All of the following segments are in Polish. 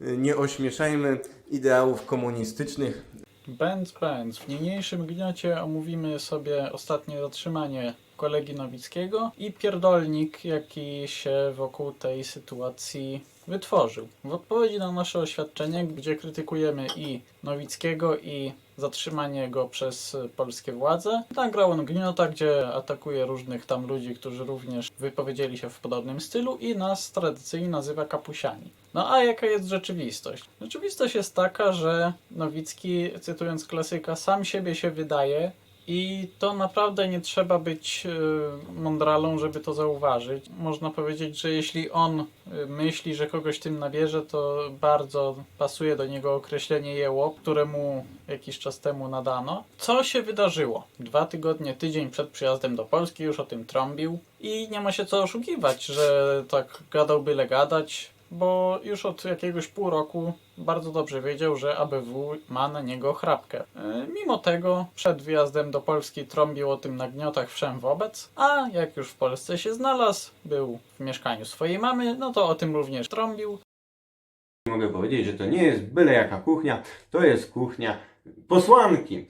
Nie ośmieszajmy ideałów komunistycznych. Bęc, bęc. W niniejszym gniocie omówimy sobie ostatnie zatrzymanie kolegi Nowickiego i pierdolnik, jaki się wokół tej sytuacji wytworzył. W odpowiedzi na nasze oświadczenie, gdzie krytykujemy i Nowickiego, i zatrzymanie go przez polskie władze, nagrał on gniota, gdzie atakuje różnych tam ludzi, którzy również wypowiedzieli się w podobnym stylu i nas tradycyjnie nazywa kapusiami. No a jaka jest rzeczywistość? Rzeczywistość jest taka, że Nowicki, cytując klasyka, sam siebie się wydaje i to naprawdę nie trzeba być y, mądralą, żeby to zauważyć. Można powiedzieć, że jeśli on y, myśli, że kogoś tym nabierze, to bardzo pasuje do niego określenie jełop, któremu jakiś czas temu nadano. Co się wydarzyło? Dwa tygodnie, tydzień przed przyjazdem do Polski już o tym trąbił i nie ma się co oszukiwać, że tak gadał byle gadać, bo już od jakiegoś pół roku bardzo dobrze wiedział, że ABW ma na niego chrapkę. E, Mimo tego przed wyjazdem do Polski trąbił o tym na gniotach wszem wobec, a jak już w Polsce się znalazł, był w mieszkaniu swojej mamy, no to o tym również trąbił. Mogę powiedzieć, że to nie jest byle jaka kuchnia, to jest kuchnia posłanki.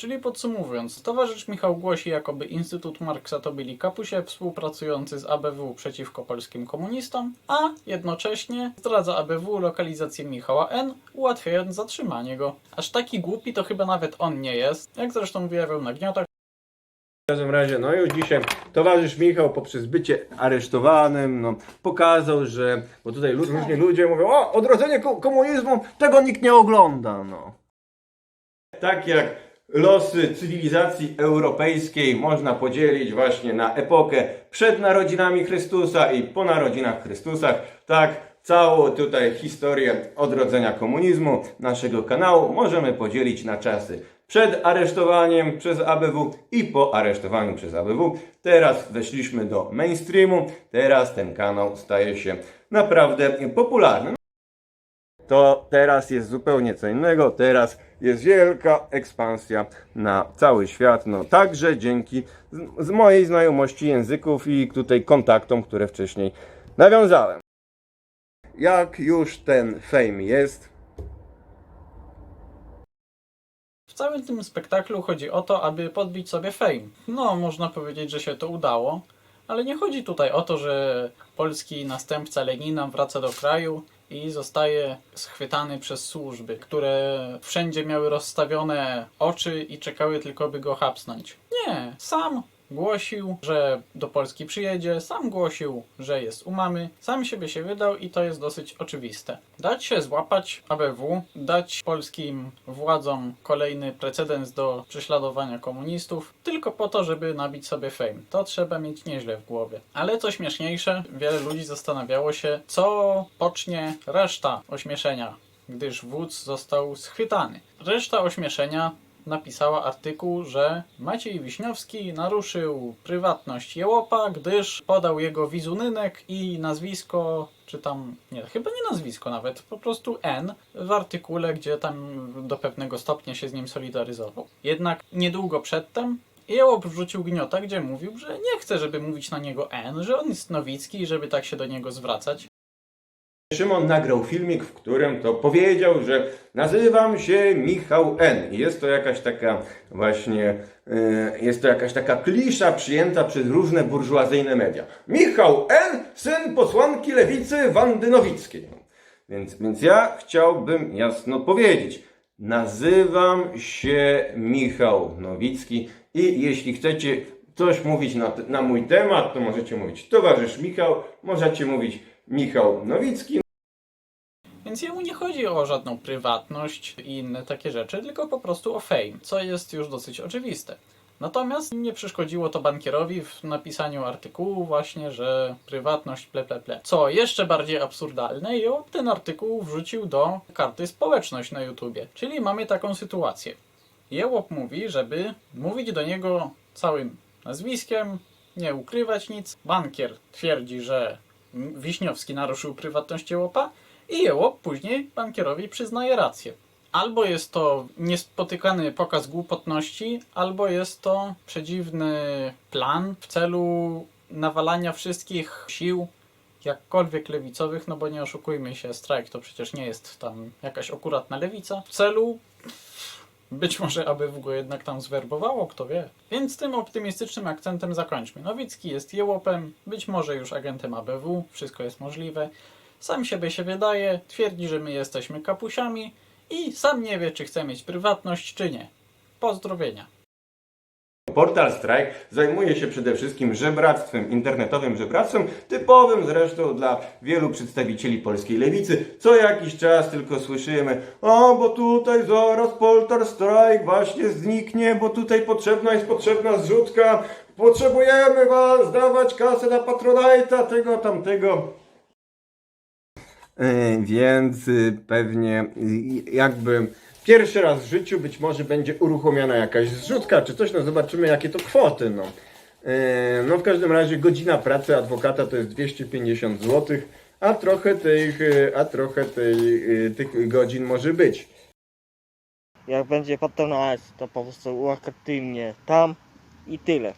Czyli podsumowując, towarzysz Michał głosi, jakoby Instytut Marksa to byli kapusie współpracujący z ABW przeciwko polskim komunistom, a jednocześnie zdradza ABW lokalizację Michała N, ułatwiając zatrzymanie go. Aż taki głupi to chyba nawet on nie jest, jak zresztą wyjawiał na gniotach, W każdym razie, no już dzisiaj towarzysz Michał poprzez bycie aresztowanym, no, pokazał, że, bo tutaj różni ludzie mówią, o, odrodzenie ko- komunizmu, tego nikt nie ogląda, no. Tak jak losy cywilizacji europejskiej można podzielić właśnie na epokę przed narodzinami Chrystusa i po narodzinach Chrystusa, tak całą tutaj historię odrodzenia komunizmu naszego kanału możemy podzielić na czasy przed aresztowaniem przez ABW i po aresztowaniu przez ABW. Teraz weszliśmy do mainstreamu, teraz ten kanał staje się naprawdę popularny to teraz jest zupełnie co innego. Teraz jest wielka ekspansja na cały świat. No także dzięki z, mojej znajomości języków i tutaj kontaktom, które wcześniej nawiązałem. Jak już ten fame jest, W całym tym spektaklu chodzi o to, aby podbić sobie fame. No, można powiedzieć, że się to udało, ale nie chodzi tutaj o to, że polski następca Lenina wraca do kraju i zostaje schwytany przez służby, które wszędzie miały rozstawione oczy i czekały tylko, by go hapsnąć. Nie, sam głosił, że do Polski przyjedzie, sam głosił, że jest u mamy, sam siebie się wydał i to jest dosyć oczywiste. Dać się złapać ABW, dać polskim władzom kolejny precedens do prześladowania komunistów, tylko po to, żeby nabić sobie fame. To trzeba mieć nieźle w głowie. Ale co śmieszniejsze, wiele ludzi zastanawiało się, co pocznie reszta ośmieszenia, gdyż wódz został schwytany. Reszta ośmieszenia napisała artykuł, że Maciej Wiśniowski naruszył prywatność Jełopa, gdyż podał jego wizunynek i nazwisko, czy tam, nie, chyba nie nazwisko nawet, po prostu N w artykule, gdzie tam do pewnego stopnia się z nim solidaryzował. Jednak niedługo przedtem Jełop wrzucił gniota, gdzie mówił, że nie chce, żeby mówić na niego N, że on jest Nowicki i żeby tak się do niego zwracać. Szymon nagrał filmik, w którym to powiedział, że nazywam się Michał N. Jest to jakaś taka właśnie, e, jest to jakaś taka klisza przyjęta przez różne burżuazyjne media. Michał N., syn posłanki lewicy Wandy Nowickiej. Więc, więc ja chciałbym jasno powiedzieć, nazywam się Michał Nowicki i jeśli chcecie coś mówić na, na mój temat, to możecie mówić towarzysz Michał, możecie mówić Michał Nowicki, Więc jemu nie chodzi o żadną prywatność i inne takie rzeczy, tylko po prostu o fame, co jest już dosyć oczywiste. Natomiast nie przeszkodziło to bankierowi w napisaniu artykułu właśnie, że prywatność ple ple ple. Co jeszcze bardziej absurdalne, jo, ten artykuł wrzucił do karty społeczność na YouTubie. Czyli mamy taką sytuację. Jełop mówi, żeby mówić do niego całym nazwiskiem, nie ukrywać nic. Bankier twierdzi, że Wiśniowski naruszył prywatność Jełopa i Jełop później bankierowi przyznaje rację. Albo jest to niespotykany pokaz głupotności, albo jest to przedziwny plan w celu nawalania wszystkich sił jakkolwiek lewicowych, no bo nie oszukujmy się, strajk to przecież nie jest tam jakaś akuratna lewica, w celu być może ABW go jednak tam zwerbowało, kto wie. Więc tym optymistycznym akcentem zakończmy. Nowicki jest jełopem, być może już agentem ABW, wszystko jest możliwe. Sam siebie się wydaje, twierdzi, że my jesteśmy kapusiami i sam nie wie, czy chce mieć prywatność, czy nie. Pozdrowienia. Portal Strike zajmuje się przede wszystkim żebractwem, internetowym żebractwem, typowym zresztą dla wielu przedstawicieli polskiej lewicy. Co jakiś czas tylko słyszymy, o, bo tutaj zaraz Portal Strike właśnie zniknie, bo tutaj potrzebna jest potrzebna zrzutka, potrzebujemy was dawać kasę na Patronite'a, tego, tamtego. Yy, więc y, pewnie y, jakby pierwszy raz w życiu być może będzie uruchomiona jakaś zrzutka czy coś, no zobaczymy jakie to kwoty, no. Yy, No w każdym razie godzina pracy adwokata to jest 250 zł, a trochę tych, y, a trochę tej, tych godzin może być. Jak będzie Patronite, to po prostu uaktywnię tam i tyle.